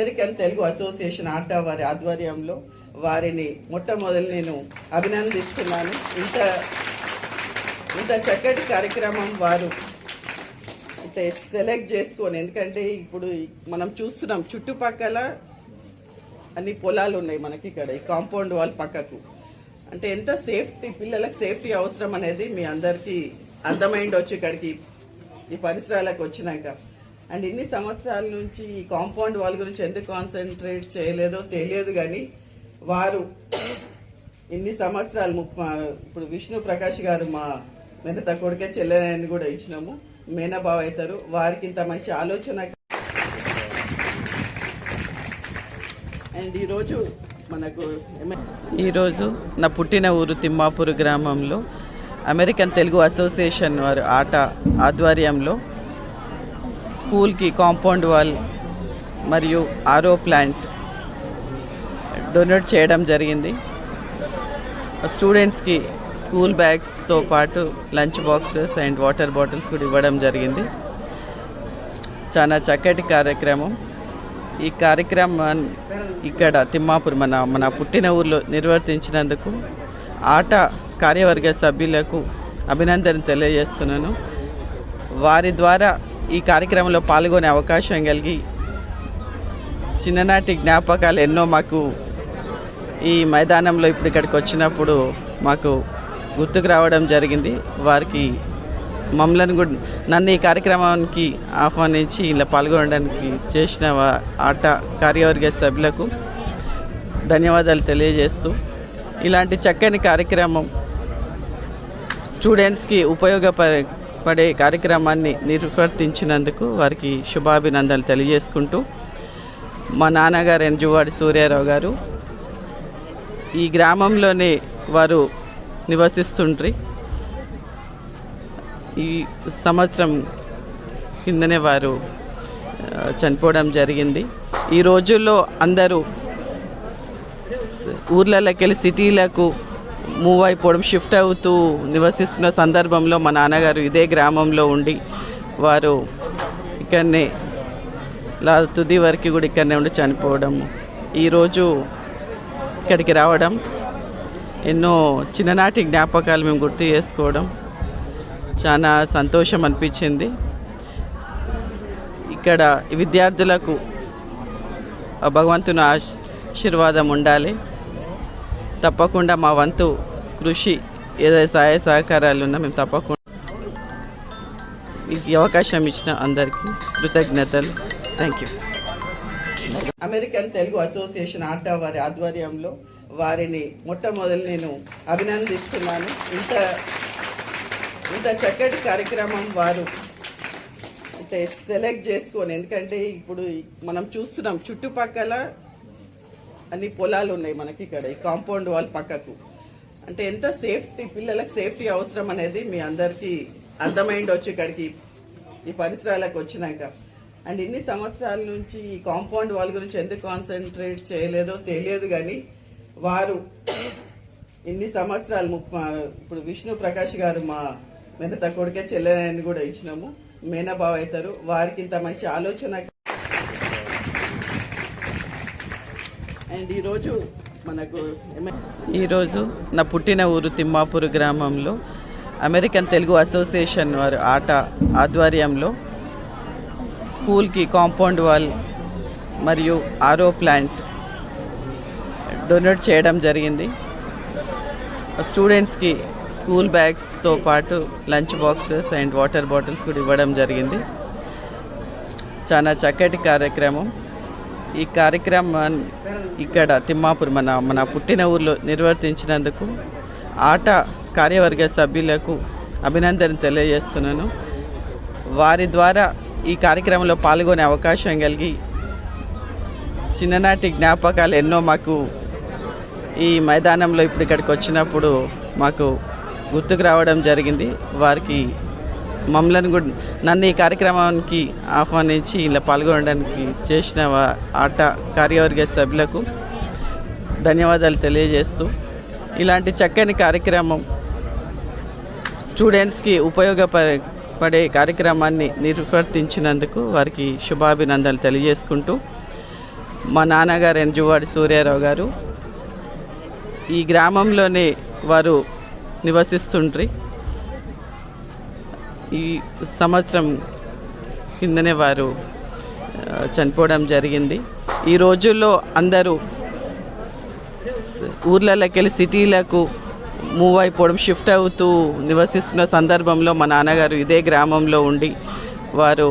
American Telugu association ATA వారి ఆధ్వర్యంలో వారిని మొట్టమొదలు నేను అభినందిస్తున్నాను. ఇంత ఇంత చక్కటి కార్యక్రమం వారు అంటే సెలెక్ట్ చేసుకొని ఎందుకంటే ఇప్పుడు మనం చూస్తున్నాం చుట్టుపక్కల అన్ని పొలాలు ఉన్నాయి మనకి ఇక్కడ ఈ కాంపౌండ్ వాల్ పక్కకు. అంటే ఎంత సేఫ్టీ పిల్లలకు సేఫ్టీ అవసరం అనేది మీ అందరికీ అర్థమైండొచ్చు ఇక్కడికి ఈ పరిసరాలకు వచ్చినాక. అండ్ ఇన్ని సంవత్సరాల నుంచి ఈ కాంపౌండ్ వాల్ గురించి ఎందుకు కాన్సన్ట్రేట్ చేయలేదో తెలియదు కానీ వారు ఇన్ని సంవత్సరాలు ముప్ప ఇప్పుడు విష్ణు ప్రకాష్ గారు మా మిగతా కొడుకే చెల్లెని కూడా ఇచ్చినాము. మేనబావ అవుతారు. వారికి ఇంత మంచి ఆలోచన అండ్ ఈరోజు మనకు ఈరోజు నా పుట్టిన ఊరు తిమ్మాపూర్ గ్రామంలో అమెరికన్ తెలుగు అసోసియేషన్ వారు ఆట ఆధ్వర్యంలో స్కూల్కి కాంపౌండ్ వాల్ మరియు ఆరో ప్లాంట్ డొనేట్ చేయడం జరిగింది. స్టూడెంట్స్కి స్కూల్ బ్యాగ్స్తో పాటు lunch boxes and water bottles కూడా ఇవ్వడం జరిగింది. చాలా చక్కటి కార్యక్రమం. ఈ కార్యక్రమం ఇక్కడ తిమ్మాపూర్ మన మన పుట్టిన ఊర్లో నిర్వర్తించినందుకు ఆట కార్యవర్గ సభ్యులకు అభినందన తెలియజేస్తున్నాను. వారి ద్వారా ఈ కార్యక్రమంలో పాల్గొనే అవకాశం కలిగి చిన్ననాటి జ్ఞాపకాలు ఎన్నో మాకు ఈ మైదానంలో ఇప్పుడు ఇక్కడికి వచ్చినప్పుడు మాకు గుర్తుకు రావడం జరిగింది. వారికి మమ్మల్ని కూడా నన్ను ఈ కార్యక్రమానికి ఆహ్వానించి ఇలా పాల్గొనడానికి చేసిన ఆట కార్యవర్గ సభ్యులకు ధన్యవాదాలు తెలియజేస్తూ ఇలాంటి చక్కని కార్యక్రమం స్టూడెంట్స్కి ఉపయోగపడే పడే కార్యక్రమాన్ని నిర్వర్తించినందుకు వారికి శుభాభినందనలు తెలియజేసుకుంటూ మా నాన్నగారు ఎంజువాడి సూర్యారావు గారు ఈ గ్రామంలోనే వారు నివసిస్తుండ్రి. ఈ సంవత్సరం కిందనే వారు చనిపోవడం జరిగింది. ఈ రోజుల్లో అందరూ ఊర్లలోకి వెళ్ళి సిటీలకు మూవ్ అయిపోవడం షిఫ్ట్ అవుతూ నివసిస్తున్న సందర్భంలో మా నాన్నగారు ఇదే గ్రామంలో ఉండి వారు ఇక్కడనే లా తుది వరకు కూడా ఇక్కడనే ఉండి చనిపోవడం. ఈరోజు ఇక్కడికి రావడం ఎన్నో చిన్ననాటి జ్ఞాపకాలు మేము గుర్తు చేసుకోవడం చాలా సంతోషం అనిపించింది. ఇక్కడ విద్యార్థులకు ఆ భగవంతుని ఆశీర్వాదం ఉండాలి. తప్పకుండా మా వంతు కృషి ఏదైతే సహాయ సహకారాలు ఉన్నా మేము తప్పకుండా ఈ అవకాశం ఇచ్చిన అందరికీ కృతజ్ఞతలు. Thank you American Telugu association ATA వారి ఆధ్వర్యంలో వారిని మొట్టమొదలు నేను అభినందిస్తున్నాను. ఇంత ఇంత చక్కటి కార్యక్రమం వారు అంటే సెలెక్ట్ చేసుకొని ఎందుకంటే ఇప్పుడు మనం చూస్తున్నాం చుట్టుపక్కల అన్ని పొలాలు ఉన్నాయి మనకి ఇక్కడ ఈ కాంపౌండ్ వాల్ పక్కకు. అంటే ఎంత సేఫ్టీ పిల్లలకు సేఫ్టీ అవసరం అనేది మీ అందరికీ అర్థమైండొచ్చు ఇక్కడికి ఈ పరిసరాలకు వచ్చినాక. అండ్ ఇన్ని సంవత్సరాల నుంచి ఈ కాంపౌండ్ వాల్ గురించి ఎందుకు కాన్సన్ట్రేట్ చేయలేదో తెలియదు కానీ వారు ఇన్ని సంవత్సరాలు ఇప్పుడు విష్ణు ప్రకాష్ గారు మా మిగతా కొడుకే చెల్లెని కూడా ఇచ్చినాము. మేనబావ అవుతారు. వారికి ఇంత మంచి ఆలోచన అండ్ ఈరోజు మనకు ఈరోజు నా పుట్టిన ఊరు తిమ్మాపూర్ గ్రామంలో అమెరికన్ తెలుగు అసోసియేషన్ వారు ఆట ఆధ్వర్యంలో స్కూల్కి కాంపౌండ్ వాల్ మరియు ఆరో ప్లాంట్ డొనేట్ చేయడం జరిగింది. స్టూడెంట్స్కి స్కూల్ బ్యాగ్స్తో పాటు lunch boxes and water bottles కూడా ఇవ్వడం జరిగింది. చాలా చక్కటి కార్యక్రమం. ఈ కార్యక్రమాన్ని ఇక్కడ తిమ్మాపూర్ మన మన పుట్టిన ఊర్లో నిర్వర్తించినందుకు ఆట కార్యవర్గ సభ్యులకు అభినందన తెలియజేస్తున్నాను. వారి ద్వారా ఈ కార్యక్రమంలో పాల్గొనే అవకాశం కలిగి చిన్ననాటి జ్ఞాపకాలు ఎన్నో మాకు ఈ మైదానంలో ఇప్పుడు ఇక్కడికి వచ్చినప్పుడు మాకు గుర్తుకు రావడం జరిగింది. వారికి మమ్మల్ని కూడా నన్ను ఈ కార్యక్రమానికి ఆహ్వానించి ఇలా పాల్గొనడానికి చేసిన ఆట కార్యవర్గ సభ్యులకు ధన్యవాదాలు తెలియజేస్తూ ఇలాంటి చక్కని కార్యక్రమం స్టూడెంట్స్కి ఉపయోగపడే పడే కార్యక్రమాన్ని నిర్వర్తించినందుకు వారికి శుభాభినందనలు తెలియజేసుకుంటూ మా నాన్నగారు ఎంజువాడి సూర్యారావు గారు ఈ గ్రామంలోనే వారు నివసిస్తుండ్రి. ఈ సంవత్సరం కిందనే వారు చనిపోవడం జరిగింది. ఈ రోజుల్లో అందరూ ఊర్లలోకి వెళ్ళి సిటీలకు మూవ్ అయిపోవడం షిఫ్ట్ అవుతూ నివసిస్తున్న సందర్భంలో మా నాన్నగారు ఇదే గ్రామంలో ఉండి వారు